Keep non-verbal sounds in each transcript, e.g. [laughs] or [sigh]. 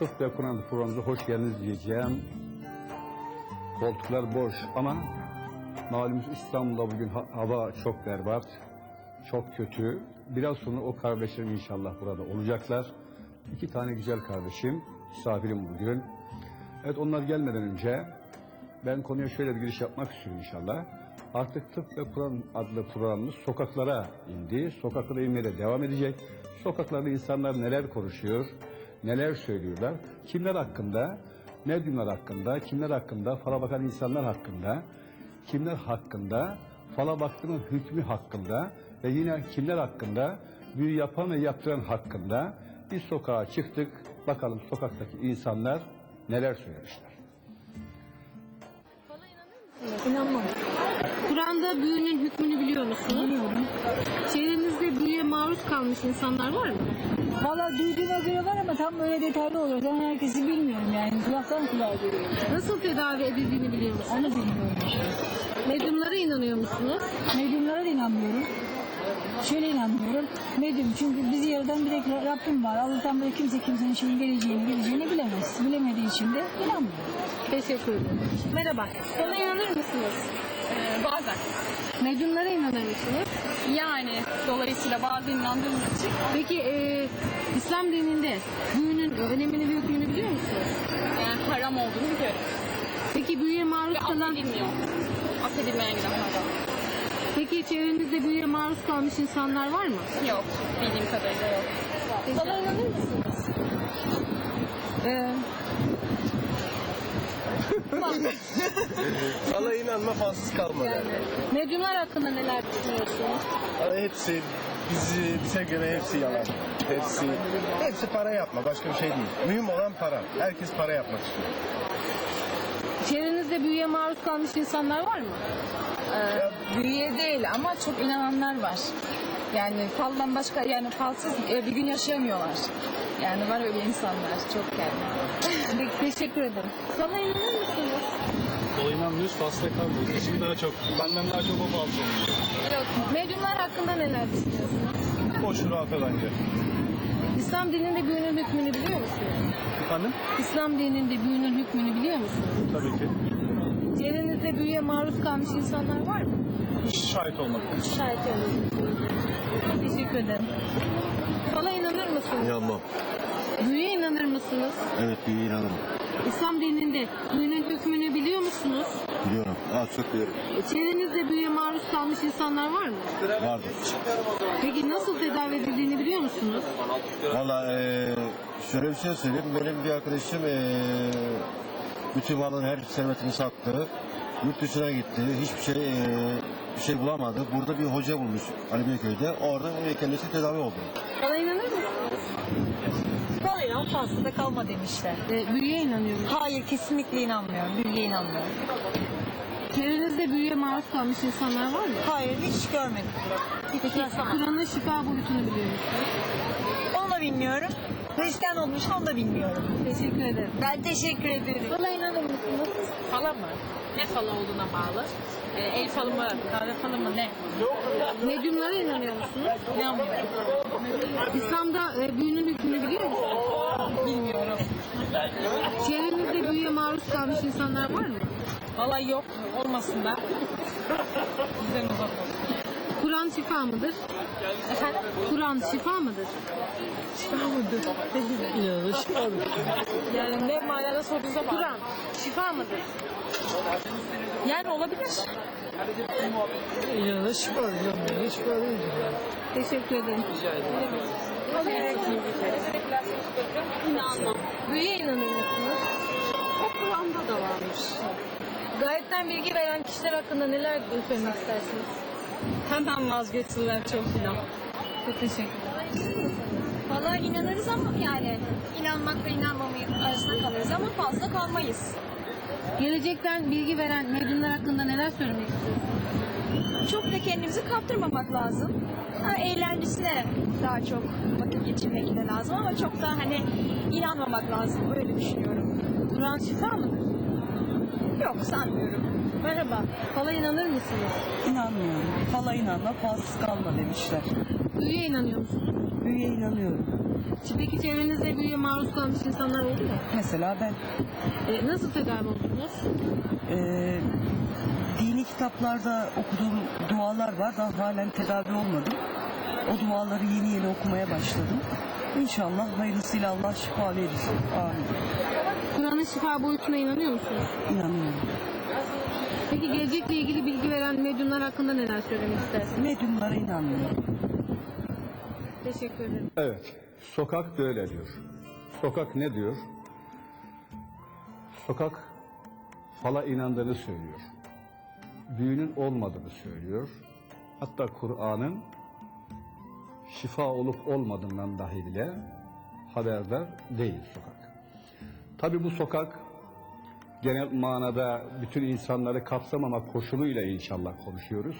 Tıp ve Kur'an programımıza hoş geldiniz diyeceğim. Koltuklar boş ama malum İstanbul'da bugün ha- hava çok berbat, çok kötü. Biraz sonra o kardeşlerim inşallah burada olacaklar. İki tane güzel kardeşim, misafirim bugün. Evet onlar gelmeden önce ben konuya şöyle bir giriş yapmak istiyorum inşallah. Artık Tıp ve Kur'an adlı programımız sokaklara indi. Sokaklara inmeye de devam edecek. Sokaklarda insanlar neler konuşuyor, neler söylüyorlar, kimler hakkında, medyumlar hakkında, kimler hakkında, fala bakan insanlar hakkında, kimler hakkında, fala baktığının hükmü hakkında ve yine kimler hakkında, büyü yapan ve yaptıran hakkında bir sokağa çıktık. Bakalım sokaktaki insanlar neler söylemişler. İnanmam. Kur'an'da büyünün hükmünü biliyor musunuz? Biliyorum. Çevrenizde büyüye maruz kalmış insanlar var mı? Valla duyduğuma göre var ama tam böyle detaylı olur. Ben herkesi bilmiyorum yani. Kulaktan kulağa duyuyorum. Nasıl tedavi edildiğini biliyor musunuz? Onu bilmiyorum. Medyumlara inanıyor musunuz? Medyumlara da inanmıyorum. Şöyle inanmıyorum. Medyum çünkü bizi yaradan bir tek Rabbim var. Allah'tan böyle kimse kimsenin şeyin geleceğini geleceğini bilemez. Bilemediği için de inanmıyorum. Teşekkür ederim. Merhaba. Bana inanır mısınız? Ee, bazen. Medyumlara inanır mısınız? Yani dolayısıyla bazen inandığımız için Peki e, İslam dininde büyünün önemini hükmünü biliyor musunuz? yani haram olduğunu biliyorum. Peki büyüye maruz Ve kalan... affedilmiyor. Affedilmeyen günahlardan. Peki çevrenizde büyüye maruz kalmış insanlar var mı? Yok. Bildiğim kadarıyla yok. Bana inanır mısınız? Ee, Sana inanma fazlası kalmadı. Yani. Medyumlar hakkında neler düşünüyorsunuz? Ama hepsi bizi, bize göre hepsi yalan. Hepsi, hepsi para yapma. Başka bir şey değil. Mühim olan para. Herkes para yapmak istiyor. Çevrenizde büyüye maruz kalmış insanlar var mı? Büyüye değil ama çok inananlar var. Yani faldan başka yani falsız e, bir gün yaşayamıyorlar. Yani var öyle insanlar çok yani. [laughs] Teşekkür ederim. Sana inanır mısınız? O inanmıyoruz fazla kalmıyor. Bizim daha çok, benden daha çok o fazla. Yok. Medyumlar hakkında neler düşünüyorsunuz? Boş rahat bence. İslam dininde büyünün hükmünü biliyor musunuz? Efendim? İslam dininde büyünün hükmünü biliyor musunuz? Tabii ki. Çevrenizde büyüye maruz kalmış insanlar var mı? Şahit olmak. Şahit olun. Teşekkür ederim. İnanmam. Büyüye inanır mısınız? Evet büyüğe inanırım. İslam dininde büyünün hükmünü biliyor musunuz? Biliyorum. Az çok biliyorum. Çevrenizde büyüye maruz kalmış insanlar var mı? Vardır. Peki nasıl tedavi edildiğini biliyor musunuz? Valla eee şöyle bir şey söyleyeyim. Benim bir arkadaşım eee bütün malın her servetini sattı. Yurt dışına gitti. Hiçbir şey eee, bir şey bulamadı. Burada bir hoca bulmuş Ali Beyköy'de. Orada kendisi tedavi oldu. Bana inanır mısınız? Bana inan fazla da kalma demişler. E, büyüye inanıyor musunuz? Hayır kesinlikle inanmıyorum. Büyüye inanmıyorum. Çevrenizde büyüye maruz kalmış insanlar var mı? Hayır hiç görmedim. Peki Kur'an'ın şifa boyutunu biliyor musunuz? Onu da bilmiyorum. Hristiyan olmuş onu da bilmiyorum. Teşekkür ederim. Ben teşekkür ederim. Bana inanır mısınız? Fala mı? Ne falı olduğuna bağlı. Ee, el falı mı, kahve falı mı ne? Medyumlara inanıyor musunuz? İnanmıyorum. İslam'da e, büyünün hükmünü biliyor musunuz? Bilmiyorum. Çevrenizde büyüye maruz kalmış insanlar var mı? Vallahi yok. Olmasın da. Bizden uzak olsun. Kur'an şifa mıdır? Efendim? Kur'an şifa mıdır? Yani ne manada sorduğunuza bağlı. Kur'an şifa mıdır? Yani olabilir. Teşekkür ederim. İnanmam. Büyüye musunuz? O Kur'an'da da varmış. Gayetten bilgi veren kişiler hakkında neler söylemek istersiniz? Hemen vazgeçsinler çok filan. Çok teşekkür ederim. Valla inanırız ama yani inanmakla inanmamayı arasında kalırız ama fazla kalmayız. Gelecekten bilgi veren medyumlar hakkında neler söylemek istiyorsunuz? Çok da kendimizi kaptırmamak lazım. Ha, eğlencesine daha çok vakit geçirmek de lazım ama çok da hani inanmamak lazım. Öyle düşünüyorum. Kur'an şifa mıdır? Yok sanmıyorum. Merhaba. Fala inanır mısınız? İnanmıyorum. Fala inanma, falsız kalma demişler. Büyüye inanıyor musunuz? Büyüye inanıyorum. Peki çevrenizde büyüye maruz kalmış insanlar oldu mu? Mesela ben E, nasıl tedavi oldunuz? e, dini kitaplarda okuduğum dualar var. Daha halen tedavi olmadım. O duaları yeni yeni okumaya başladım. İnşallah hayırlısıyla Allah şifa verir. Amin. Kur'an'ın şifa boyutuna inanıyor musunuz? İnanıyorum. Peki gelecekle ilgili bilgi veren medyumlar hakkında neler söylemek istersiniz? Medyumlara inanmıyorum. Teşekkür ederim. Evet, sokak böyle diyor. Sokak ne diyor? Sokak fala inandığını söylüyor. Büyünün olmadığını söylüyor. Hatta Kur'an'ın şifa olup olmadığından dahi bile haberdar değil sokak. Tabi bu sokak genel manada bütün insanları kapsamama koşuluyla inşallah konuşuyoruz.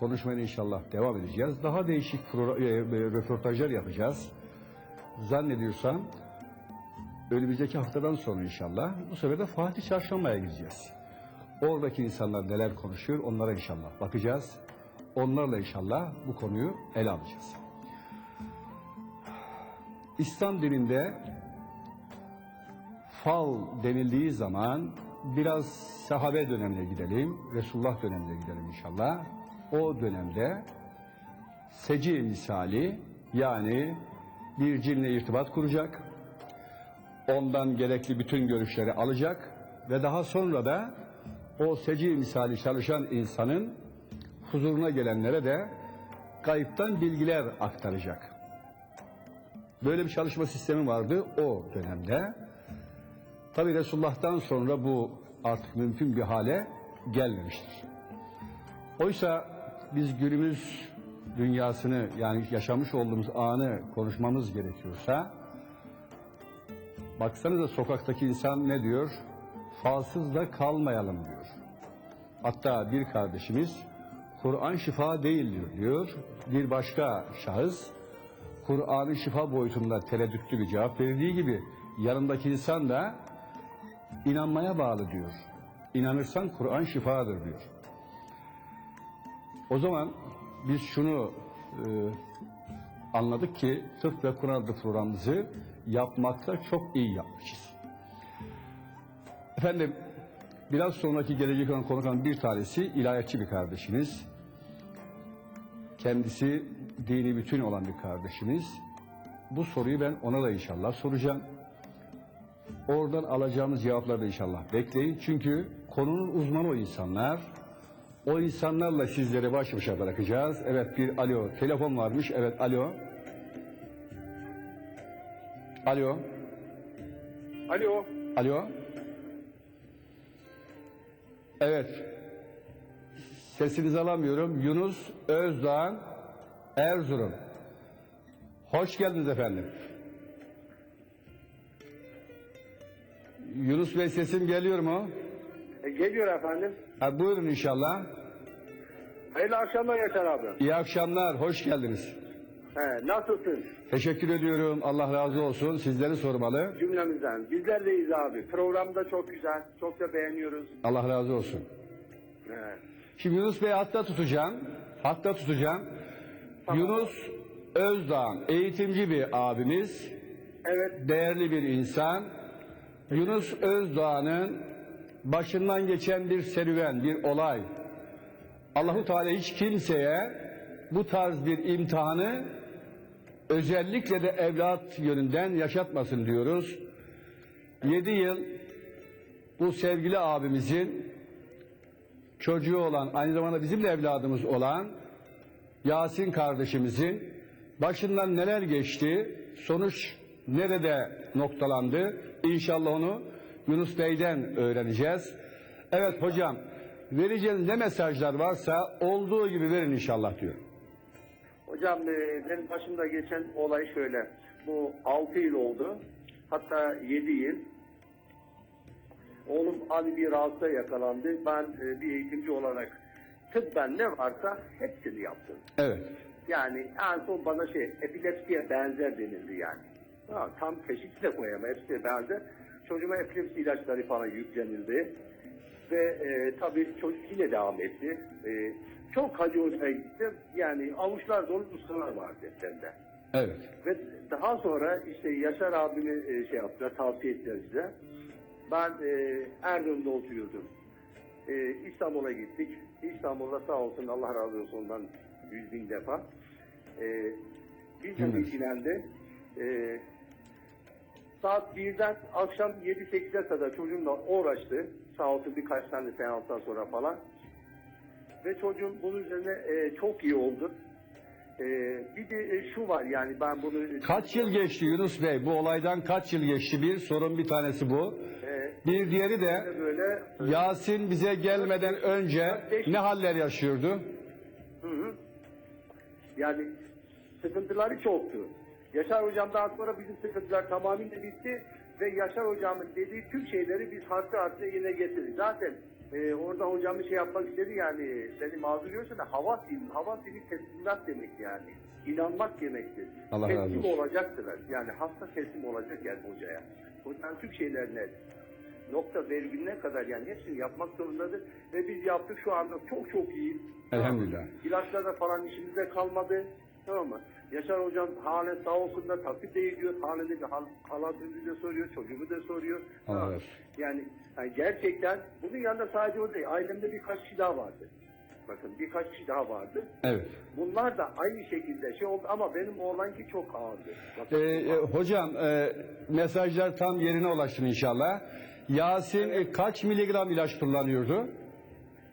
Konuşmaya inşallah devam edeceğiz. Daha değişik e, e, röportajlar yapacağız. Zannediyorsam önümüzdeki haftadan sonra inşallah bu sefer de Fatih Çarşamba'ya gideceğiz. Oradaki insanlar neler konuşuyor onlara inşallah bakacağız. Onlarla inşallah bu konuyu ele alacağız. İslam dininde fal denildiği zaman biraz sahabe dönemine gidelim, Resulullah dönemine gidelim inşallah. O dönemde seci misali yani bir cinle irtibat kuracak, ondan gerekli bütün görüşleri alacak ve daha sonra da o seci misali çalışan insanın huzuruna gelenlere de kayıptan bilgiler aktaracak. Böyle bir çalışma sistemi vardı o dönemde. Tabi Resulullah'tan sonra bu artık mümkün bir hale gelmemiştir. Oysa biz günümüz dünyasını yani yaşamış olduğumuz anı konuşmamız gerekiyorsa baksanıza sokaktaki insan ne diyor? Falsız da kalmayalım diyor. Hatta bir kardeşimiz Kur'an şifa değildir diyor. Bir başka şahıs Kur'an'ın şifa boyutunda tereddütlü bir cevap verdiği gibi yanındaki insan da inanmaya bağlı diyor. İnanırsan Kur'an şifadır diyor. O zaman biz şunu e, anladık ki tıp ve Kur'an programımızı yapmakta çok iyi yapmışız. Efendim biraz sonraki gelecek olan konudan bir tanesi ilahiyatçı bir kardeşimiz. Kendisi dini bütün olan bir kardeşimiz. Bu soruyu ben ona da inşallah soracağım. Oradan alacağımız cevapları da inşallah bekleyin. Çünkü konunun uzmanı o insanlar. O insanlarla sizleri baş başa bırakacağız. Evet bir alo, telefon varmış. Evet alo. Alo. Alo. Alo. Evet. Sesinizi alamıyorum. Yunus Özdağ, Erzurum. Hoş geldiniz efendim. Yunus Bey sesim geliyor mu? E, geliyor efendim. Ha, buyurun inşallah. Hayırlı akşamlar Yaşar abi. İyi akşamlar, hoş geldiniz. He, nasılsın? Teşekkür ediyorum, Allah razı olsun. Sizleri sormalı. Cümlemizden. Bizler de iyiyiz abi. Program da çok güzel. Çok da beğeniyoruz. Allah razı olsun. He. Şimdi Yunus Bey hatta tutacağım. Hatta tutacağım. Yunus Özdağ eğitimci bir abimiz. Evet. Değerli bir insan. Yunus Özdağ'ın başından geçen bir serüven, bir olay. Allahu Teala hiç kimseye bu tarz bir imtihanı özellikle de evlat yönünden yaşatmasın diyoruz. Yedi yıl bu sevgili abimizin çocuğu olan, aynı zamanda bizim de evladımız olan Yasin kardeşimizin başından neler geçti, sonuç nerede noktalandı, İnşallah onu Yunus Bey'den öğreneceğiz. Evet hocam, vereceğiniz ne mesajlar varsa olduğu gibi verin inşallah diyor. Hocam e, benim başımda geçen olay şöyle. Bu 6 yıl oldu. Hatta 7 yıl. Oğlum Ali bir rahatsızlığa yakalandı. Ben e, bir eğitimci olarak tıbben ne varsa hepsini yaptım. Evet, Yani en son bana şey epilepsiye benzer denildi yani. Ha, tam teşhis de koyamam hepsine benzer. Çocuğuma epilepsi ilaçları falan yüklenildi. Ve e, tabii çocuk yine devam etti. E, çok hacı hocaya gittim. Yani avuçlar dolu ustalar var depremde. Evet. Ve daha sonra işte Yaşar abimi e, şey yaptılar, tavsiye ettiler bize. Ben e, Erzurum'da oturuyordum. E, İstanbul'a gittik. İstanbul'da sağ olsun Allah razı olsun ondan yüz bin defa. E, bizle ilgilendi. E, saat 1'den akşam 7-8'e kadar çocuğumla uğraştı. Sağ olsun birkaç tane seanstan sonra falan. Ve çocuğum bunun üzerine e, çok iyi oldu. E, bir de e, şu var yani ben bunu... Kaç yıl geçti Yunus Bey? Bu olaydan kaç yıl geçti? Bir sorun bir tanesi bu. E, Bir diğeri de böyle Yasin bize gelmeden önce ne haller yaşıyordu? Hı hı. Yani sıkıntıları çoktu. Yaşar hocamdan sonra bizim sıkıntılar tamamıyla bitti ve Yaşar hocamın dediği tüm şeyleri biz harfi harfine yine getirdik. Zaten e, orada hocam bir şey yapmak istedi yani seni mazur görürsen de hava dili, hava dili teslimat demek yani. İnanmak demektir. Allah razı teslim olsun. olacaktır. Yani hasta teslim olacak yani hocaya. Hocam tüm şeylerine nokta virgülüne kadar yani hepsini yapmak zorundadır. Ve biz yaptık şu anda çok çok iyi. Elhamdülillah. İlaçlarda falan işimizde kalmadı. Tamam mı? Yaşar hocam halen sağ olsun da takip de ediyor. Halen de hal, halatını da soruyor, çocuğumu da soruyor. Olsun. Yani, yani gerçekten bunun yanında sadece o değil. Ailemde birkaç kişi daha vardı. Bakın birkaç kişi daha vardı. Evet. Bunlar da aynı şekilde şey oldu ama benim oğlanki çok ağırdı. Bakın, Ee, e, hocam e, mesajlar tam yerine ulaştı inşallah. Yasin e, kaç miligram ilaç kullanıyordu?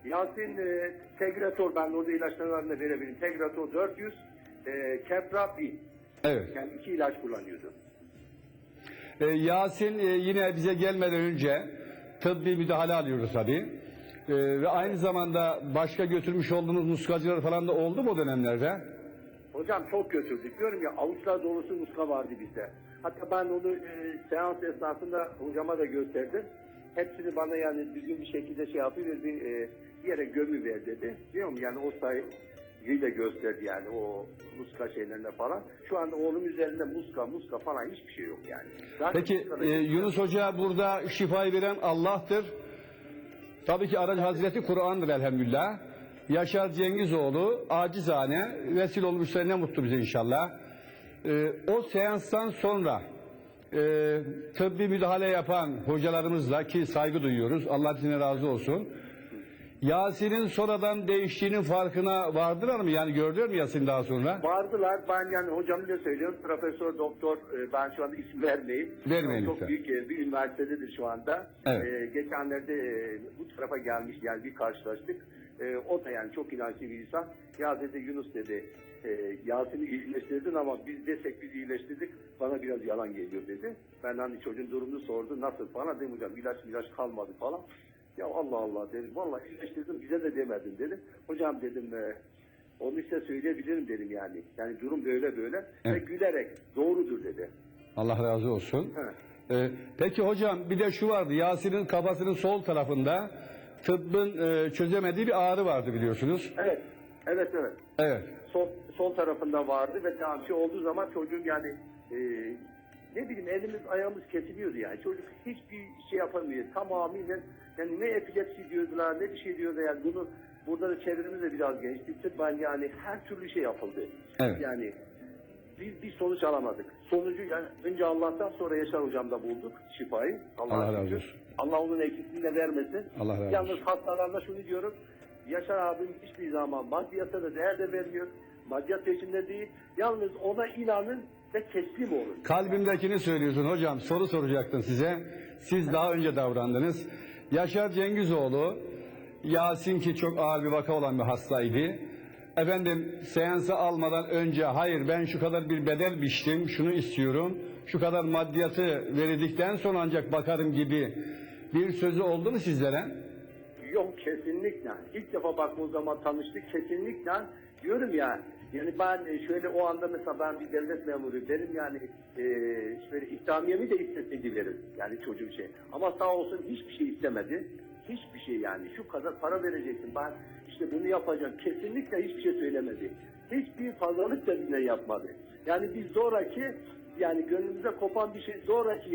Yasin e, Tegratol ben orada ilaçlarını verebilirim. Tegratol 400, e, Kepra 1000. Evet. Yani iki ilaç kullanıyordu. Ee, Yasin e, yine bize gelmeden önce tıbbi müdahale alıyordu tabii. Ee, ve aynı zamanda başka götürmüş olduğunuz muskacılar falan da oldu mu o dönemlerde? Hocam çok götürdük. Diyorum ya avuçlar dolusu muska vardı bizde. Hatta ben onu e, seans esnasında hocama da gösterdim. Hepsini bana yani düzgün bir şekilde şey yapıyor ve bir, e, yere gömü ver dedi. Diyor mu yani o sayıyı da gösterdi yani o muska şeylerine falan. Şu anda oğlum üzerinde muska muska falan hiçbir şey yok yani. Zaten Peki muskada- e, Yunus Hoca burada şifayı veren Allah'tır. Tabii ki aracı Hazreti Kur'an'dır elhamdülillah. Yaşar Cengizoğlu acizane vesile olmuşsa ne mutlu bize inşallah. E, o seanstan sonra e, tıbbi müdahale yapan hocalarımızla ki saygı duyuyoruz. Allah size razı olsun. Yasin'in sonradan değiştiğinin farkına vardılar mı? Yani gördüler mü Yasin daha sonra? Vardılar. Ben yani hocam da söylüyorum. Profesör, doktor e, ben şu anda isim vermeyeyim. Vermeyin Çok lütfen. büyük e, bir üniversitededir şu anda. Evet. E, geçenlerde e, bu tarafa gelmiş yani bir karşılaştık. E, o da yani çok inançlı bir insan. Ya dedi Yunus dedi e, Yasin'i iyileştirdin ama biz desek biz iyileştirdik bana biraz yalan geliyor dedi. Ben hani çocuğun durumunu sordu nasıl falan dedim hocam ilaç ilaç kalmadı falan. Ya Allah Allah dedim vallahi iyileştirdim bize de demedin dedi. Hocam dedim e, onu size söyleyebilirim dedim yani. Yani durum böyle böyle ve Evet. gülerek doğrudur dedi. Allah razı olsun. He. Ee, peki hocam bir de şu vardı. Yasin'in kafasının sol tarafında tıbbın e, çözemediği bir ağrı vardı biliyorsunuz. Evet. Evet evet. Evet. Sol, sol tarafında vardı ve devamlı olduğu zaman çocuğun yani e, ne bileyim elimiz ayağımız kesiliyordu yani. Çocuk hiçbir şey yapamıyor. Tamamıyla yani ne epilepsi diyordular ne bir şey diyordu yani bunu burada da çevremiz de biraz gençti. Ben yani her türlü şey yapıldı. Evet. Yani biz bir sonuç alamadık. Sonucu yani önce Allah'tan sonra Yaşar hocamda bulduk şifayı. Allah'a Allah razı olsun. Allah onun eksikliğini de vermesin. Allah razı Yalnız olsun. hastalarına şunu diyorum. Yaşar abim hiçbir zaman maddiyata da değer de vermiyor. Maddiyat peşinde değil. Yalnız ona inanın ve teslim olun. Kalbimdekini söylüyorsun hocam. Soru soracaktım size. Siz daha önce davrandınız. Yaşar Cengizoğlu, Yasin ki çok ağır bir vaka olan bir hastaydı. Efendim seansı almadan önce hayır ben şu kadar bir bedel biçtim, şunu istiyorum, şu kadar maddiyatı verildikten sonra ancak bakarım gibi bir sözü oldu mu sizlere? Yok kesinlikle. İlk defa baktığımız zaman tanıştık. Kesinlikle diyorum ya. Yani ben e, şöyle o anda mesela ben bir devlet memuruyum. Benim yani e, şöyle ikramiyemi de isteseydi verir. Yani çocuğum şey. Ama sağ olsun hiçbir şey istemedi. Hiçbir şey yani. Şu kadar para vereceksin. Ben işte bunu yapacağım. Kesinlikle hiçbir şey söylemedi. Hiçbir fazlalık da bize yapmadı. Yani biz zoraki yani gönlümüze kopan bir şey zoraki yani.